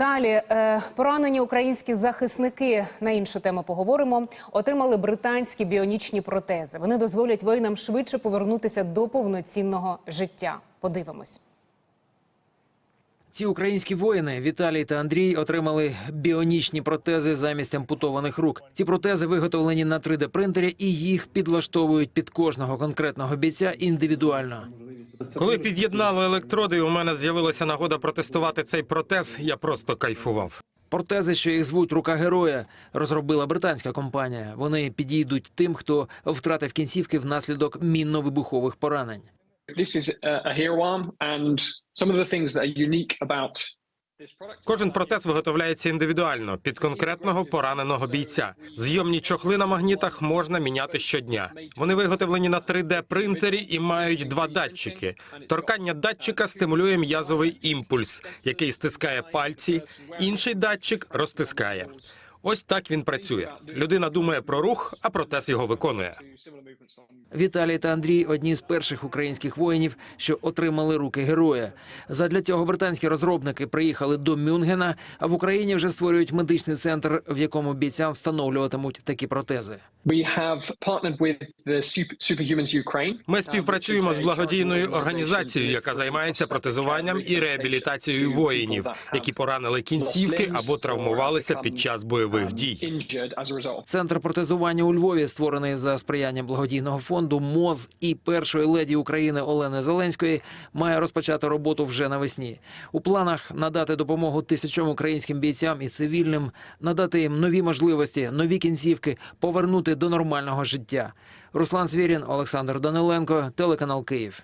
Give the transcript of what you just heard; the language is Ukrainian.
Далі е, поранені українські захисники на іншу тему поговоримо. Отримали британські біонічні протези. Вони дозволять воїнам швидше повернутися до повноцінного життя. Подивимось. Ці українські воїни Віталій та Андрій отримали біонічні протези замість ампутованих рук. Ці протези виготовлені на 3D принтері і їх підлаштовують під кожного конкретного бійця індивідуально. Коли під'єднали електроди, у мене з'явилася нагода протестувати цей протез, я просто кайфував. Протези, що їх звуть рука героя, розробила британська компанія. Вони підійдуть тим, хто втратив кінцівки внаслідок мінно-вибухових поранень. This is a, hero and some of the things that are unique about. Кожен протез виготовляється індивідуально під конкретного пораненого бійця. Зйомні чохли на магнітах можна міняти щодня. Вони виготовлені на 3D принтері і мають два датчики. Торкання датчика стимулює м'язовий імпульс, який стискає пальці. Інший датчик розтискає. Ось так він працює. Людина думає про рух, а протез його виконує. Віталій та Андрій одні з перших українських воїнів, що отримали руки героя. Задля цього британські розробники приїхали до Мюнгена, а в Україні вже створюють медичний центр, в якому бійцям встановлюватимуть такі протези. We have partnered with the Super, Superhumans Ukraine. Ми співпрацюємо з благодійною організацією, яка займається протезуванням і реабілітацією воїнів, які поранили кінцівки або травмувалися під час бойових дій. Центр протезування у Львові, створений за сприяння благодійного фонду МОЗ і першої леді України Олени Зеленської, має розпочати роботу вже навесні. У планах надати допомогу тисячам українським бійцям і цивільним, надати їм нові можливості, нові кінцівки, повернути до нормального життя. Руслан Звірін, Олександр Даниленко, телеканал Київ.